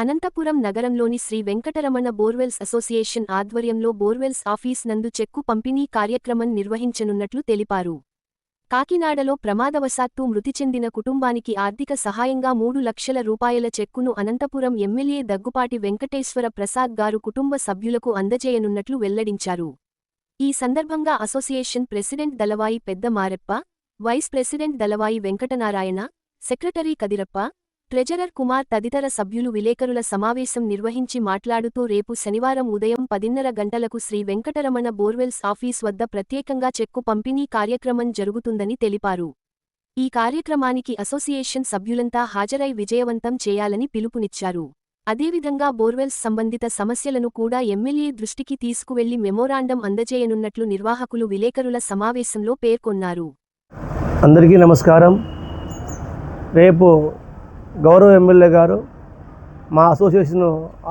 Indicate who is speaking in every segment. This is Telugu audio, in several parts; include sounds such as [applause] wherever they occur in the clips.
Speaker 1: అనంతపురం నగరంలోని శ్రీ వెంకటరమణ బోర్వెల్స్ అసోసియేషన్ ఆధ్వర్యంలో బోర్వెల్స్ ఆఫీస్ నందు చెక్కు పంపిణీ కార్యక్రమం నిర్వహించనున్నట్లు తెలిపారు. కాకినాడలో ప్రమాదవశాత్తు మృతి చెందిన కుటుంబానికి ఆర్థిక సహాయంగా మూడు లక్షల రూపాయల చెక్కును అనంతపురం ఎమ్మెల్యే దగ్గుపాటి వెంకటేశ్వర ప్రసాద్ గారు కుటుంబ సభ్యులకు అందజేయనున్నట్లు వెల్లడించారు. ఈ సందర్భంగా association president Dalavayi Pedda Mareppa vice president Dalavayi Venkatanarayana secretary Kadirappa treasurer Kumar తదితర సభ్యులు విలేకరుల సమావేశం నిర్వహించి మాట్లాడుతూ రేపు శనివారం ఉదయం పదిన్నర గంటలకు శ్రీ వెంకటరమణ బోర్వెల్స్ ఆఫీస్ వద్ద ప్రత్యేకంగా చెక్కు పంపిణీ కార్యక్రమం జరుగుతుందని తెలిపారు. ఈ కార్యక్రమానికి అసోసియేషన్ సభ్యులంతా హాజరై విజయవంతం చేయాలని పిలుపునిచ్చారు. అదేవిధంగా బోర్వెల్స్ సంబంధిత సమస్యలను కూడా ఎమ్మెల్యే దృష్టికి తీసుకువెళ్ళి మెమోరాండం అందజేయనున్నట్లు నిర్వాహకులు విలేకరుల సమావేశంలో పేర్కొన్నారు.
Speaker 2: అందరికీ నమస్కారం. రేపు గౌరవ ఎమ్మెల్యే గారు మా అసోసియేషన్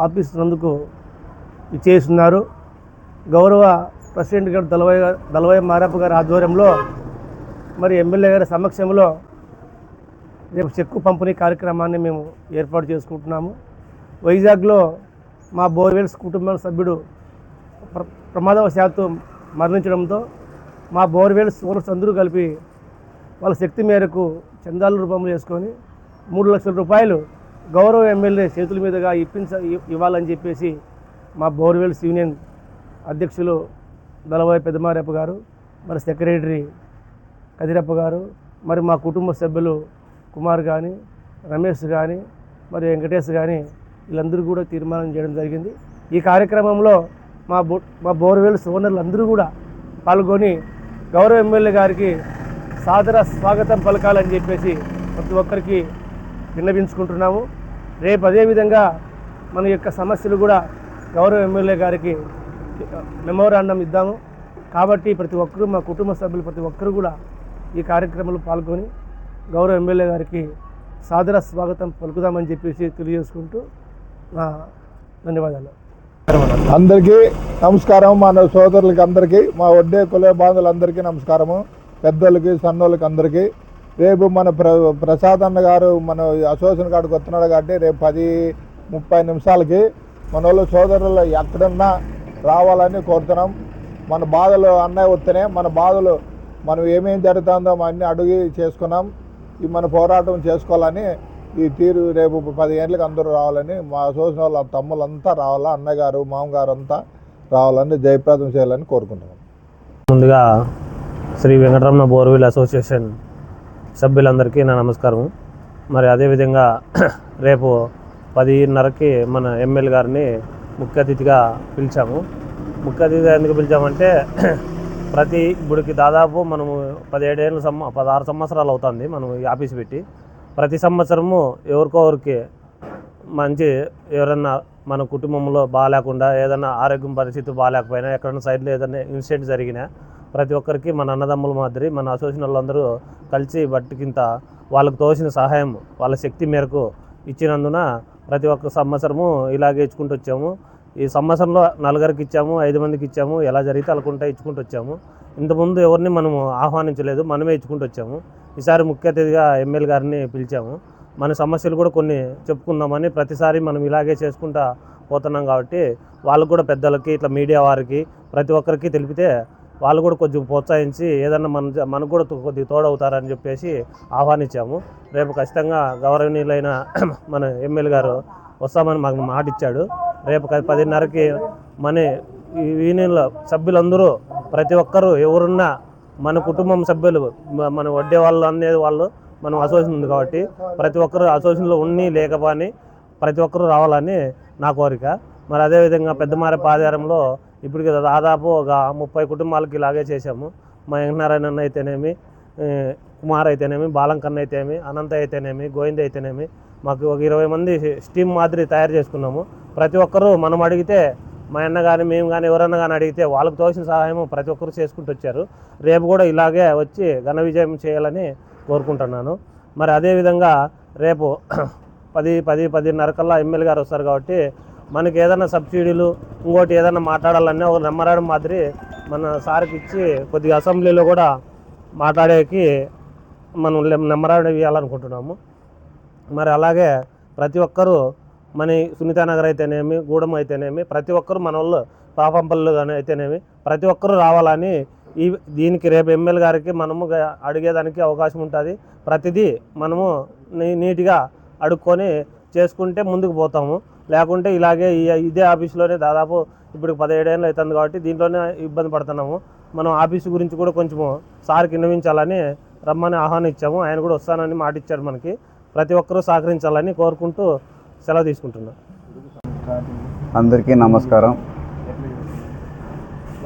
Speaker 2: ఆఫీస్ నందుకు ఇచ్చేస్తున్నారు గౌరవ ప్రెసిడెంట్ గారు దళవయ్య దళవయ్య మారప్ప గారి ఆధ్వర్యంలో మరి ఎమ్మెల్యే గారి సమక్షంలో రేపు చెక్కు పంపిణీ కార్యక్రమాన్ని మేము ఏర్పాటు చేసుకుంటున్నాము. వైజాగ్లో మా బోర్వెల్స్ కుటుంబ సభ్యుడు ప్ర ప్రమాదవశాత్తు మరణించడంతో మా బోర్వెల్స్ ఓనర్స్ అందరూ కలిపి వాళ్ళ శక్తి మేరకు చందాల రూపంలో వేసుకొని మూడు లక్షల రూపాయలు గౌరవ ఎమ్మెల్యే చేతుల మీదుగా ఇప్పించ ఇవ్వాలని చెప్పేసి మా బోర్వెల్స్ యూనియన్ అధ్యక్షులు దళవాయి పెద్దమారెప్ప గారు మరి సెక్రటరీ కదిరప్ప గారు మరి మా కుటుంబ సభ్యులు కుమార్ కానీ రమేష్ కానీ మరి వెంకటేష్ కానీ వీళ్ళందరూ కూడా తీర్మానం చేయడం జరిగింది. ఈ కార్యక్రమంలో మా బో మా బోర్వెల్స్ ఓనర్లు అందరూ కూడా పాల్గొని గౌరవ ఎమ్మెల్యే గారికి సాదర స్వాగతం పలకాలని చెప్పేసి ప్రతి ఒక్కరికి విన్నవించుకుంటున్నాము. రేపు అదేవిధంగా మన యొక్క సమస్యలు కూడా గౌరవ ఎమ్మెల్యే గారికి మెమోరాండం ఇద్దాము. కాబట్టి ప్రతి ఒక్కరూ మా కుటుంబ సభ్యులు ప్రతి ఒక్కరూ కూడా ఈ కార్యక్రమంలో పాల్గొని గౌరవ ఎమ్మెల్యే గారికి సాదర స్వాగతం పలుకుదామని చెప్పేసి తెలియజేసుకుంటూ నా ధన్యవాదాలు.
Speaker 3: అందరికీ నమస్కారం మన సోదరులకి అందరికీ మా వడ్డే కుల బాంధులందరికీ నమస్కారము. పెద్దోళ్ళకి సన్నోళ్ళకి అందరికీ. రేపు మన ప్ర ప్రసాద్ అన్న గారు మన అసోసియేషన్ కాడికి వస్తున్నాడు కాబట్టి రేపు పది ముప్పై నిమిషాలకి మన వాళ్ళు సోదరులు ఎక్కడన్నా రావాలని కోరుతున్నాం. మన బాధలు అన్నయ్య వస్తేనే మన బాధలు మనం ఏమేం జరుగుతుందో అన్ని అడిగి చేసుకున్నాం. ఈ మన పోరాటం చేసుకోవాలని ఈ తీరు రేపు పది గంటలకు అందరూ రావాలని మా అసోసియేషన్ వాళ్ళ తమ్ములంతా రావాలా అన్నగారు మామగారు అంతా రావాలని జయప్రదం చేయాలని కోరుకుంటున్నాం.
Speaker 4: ముందుగా శ్రీ వెంకటరమణ బోర్వీల్ అసోసియేషన్ సభ్యులందరికీ నా నమస్కారం మరి అదేవిధంగా [clears throat] రేపు పదిన్నరకి మన ఎమ్మెల్యే గారిని ముఖ్య అతిథిగా పిలిచాము. ముఖ్య అతిథిగా ఎందుకు పిలిచామంటే [clears throat] ప్రతి ఇప్పుడుకి దాదాపు మనము పదిహేడేళ్ళు సంవ పదహారు సంవత్సరాలు అవుతుంది మనం ఈ ఆఫీస్ పెట్టి. ప్రతి సంవత్సరము ఎవరికోరికి మంచి ఎవరన్నా మన కుటుంబంలో బాగాలేకుండా ఏదైనా ఆరోగ్యం పరిస్థితి బాగాలేకపోయినా ఎక్కడైనా సైడ్లో ఏదైనా ఇన్సిడెంట్ జరిగినా ప్రతి ఒక్కరికి మన అన్నదమ్ముల మాదిరి మన అసోసియేషన్ వాళ్ళందరూ కలిసి బట్టికింత వాళ్ళకు తోసిన సహాయం వాళ్ళ శక్తి మేరకు ఇచ్చినందున ప్రతి ఒక్క సంవత్సరము ఇలాగే ఇచ్చుకుంటూ వచ్చాము. ఈ సంవత్సరంలో నలుగురికి ఇచ్చాము ఐదు మందికి ఇచ్చాము ఎలా జరిగితే అలాకుంటా ఇచ్చుకుంటూ వచ్చాము. ఇంతకుముందు ఎవరిని మనము ఆహ్వానించలేదు మనమే ఇచ్చుకుంటూ వచ్చాము. ఈసారి ముఖ్య అతిథిగా ఎమ్మెల్యే గారిని పిలిచాము. మన సమస్యలు కూడా కొన్ని చెప్పుకుందామని ప్రతిసారి మనం ఇలాగే చేసుకుంటా పోతున్నాం కాబట్టి వాళ్ళకు కూడా పెద్దలకి ఇట్లా మీడియా వారికి ప్రతి ఒక్కరికి తెలిపితే వాళ్ళు కూడా కొంచెం ప్రోత్సహించి ఏదన్నా మన మనకు కూడా కొద్దిగా తోడవుతారని చెప్పేసి ఆహ్వానించాము. రేపు ఖచ్చితంగా గౌరవనీయులైన [clears throat] మన ఎమ్మెల్యే గారు వస్తామని మాకు మాట ఇచ్చాడు రేపు పదిన్నరకి మన ఈ సభ్యులందరూ ప్రతి ఒక్కరూ ఎవరున్నా మన కుటుంబం సభ్యులు మన వడ్డే వాళ్ళు అనేది వాళ్ళు మనం అసోసియేషన్ ఉంది కాబట్టి ప్రతి ఒక్కరు అసోసియేషన్లో ఉన్ని లేకపోని ప్రతి ఒక్కరూ రావాలని నా కోరిక. మరి అదేవిధంగా పెద్దమార పాదారంలో ఇప్పటికి దాదాపు ఒక ముప్పై కుటుంబాలకి ఇలాగే చేశాము. మా వెంకనారాయణ అయితేనేమి కుమార్ అయితేనేమి బాలంకన్న అయితేనేమి అనంత అయితేనేమి గోవింద్ అయితేనేమి మాకు ఒక ఇరవై మంది స్టీమ్ మాదిరి తయారు చేసుకున్నాము. ప్రతి ఒక్కరూ మనం అడిగితే మా అన్న కానీ మేము కానీ ఎవరన్నా కానీ అడిగితే వాళ్ళకి తోసిన సహాయం ప్రతి ఒక్కరు చేసుకుంటూ వచ్చారు. రేపు కూడా ఇలాగే వచ్చి ఘన విజయం చేయాలని కోరుకుంటున్నాను. మరి అదేవిధంగా రేపు [clears throat] పది పది పదిన్నర కల్లా ఎమ్మెల్యే గారు వస్తారు కాబట్టి మనకి ఏదైనా సబ్సిడీలు ఇంకోటి ఏదైనా మాట్లాడాలన్నా ఒక నెమ్మరాడు మాదిరి మన సార్కి ఇచ్చి కొద్దిగా అసెంబ్లీలో కూడా మాట్లాడేకి మనం నెమ్మరాడు ఇవ్వాలనుకుంటున్నాము. మరి అలాగే ప్రతి ఒక్కరూ మన సునీతానగర్ అయితేనేమి గూడెం అయితేనేమి ప్రతి ఒక్కరు మన వాళ్ళు పాపంపల్లి కానీ అయితేనేమి ప్రతి ఒక్కరు రావాలని ఈ దీనికి రేపు ఎమ్మెల్యే గారికి మనము అడిగేదానికి అవకాశం ఉంటుంది. ప్రతిదీ మనము నీ నీట్గా అడుక్కొని చేసుకుంటే ముందుకు పోతాము. లేకుంటే ఇలాగే ఈ- ఇదే ఆఫీస్లోనే దాదాపు ఇప్పుడు పదిహేడేళ్ళు అవుతుంది కాబట్టి దీంట్లోనే ఇబ్బంది పడుతున్నాము. మనం ఆఫీసు గురించి కూడా కొంచెము సార్కి విన్నవించాలని రమ్మని ఆహ్వానించాము ఆయన కూడా వస్తానని మాట ఇచ్చాడు మనకి. ప్రతి ఒక్కరూ సహకరించాలని కోరుకుంటూ సెలవు తీసుకుంటున్నాం.
Speaker 5: అందరికీ నమస్కారం.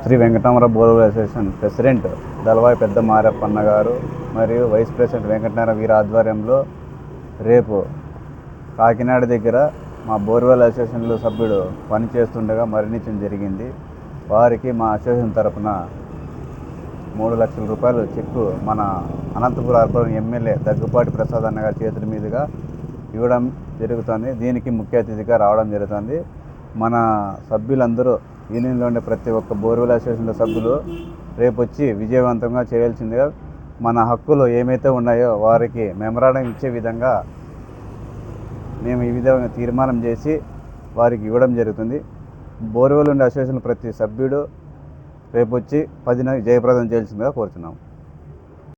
Speaker 5: Sri Venkataramana borewell association president Dalavayi Pedda Marappanna garu మరియు వైస్ ప్రెసిడెంట్ వెంకటనారాయణ వీర ఆధ్వర్యంలో రేపు కాకినాడ దగ్గర మా బోర్వెల్ అసోసియేషన్లో సభ్యుడు పనిచేస్తుండగా మరణించడం జరిగింది. వారికి మా అసోసియేషన్ తరపున మూడు లక్షల రూపాయలు చెక్కు మన అనంతపురం అర్బన్ ఎమ్మెల్యే దగ్గుపాటి ప్రసాద్ అన్నగారి చేతుల మీదుగా ఇవ్వడం జరుగుతుంది. దీనికి ముఖ్య అతిథిగా రావడం జరుగుతుంది. మన సభ్యులందరూ యూనియన్లో ఉండే ప్రతి ఒక్క బోర్వెల్ అసోసియేషన్ల సభ్యులు రేపు వచ్చి విజయవంతంగా చేయాల్సిందిగా మన హక్కులు ఏమైతే ఉన్నాయో వారికి మెమరాడం ఇచ్చే విధంగా మేము ఈ విధంగా తీర్మానం చేసి వారికి ఇవ్వడం జరుగుతుంది. బోర్వెల్ ఉండే అసోసియేషన్ ప్రతి సభ్యుడు రేపు వచ్చి పదిన జయప్రదం చేయాల్సిందిగా కోరుతున్నాము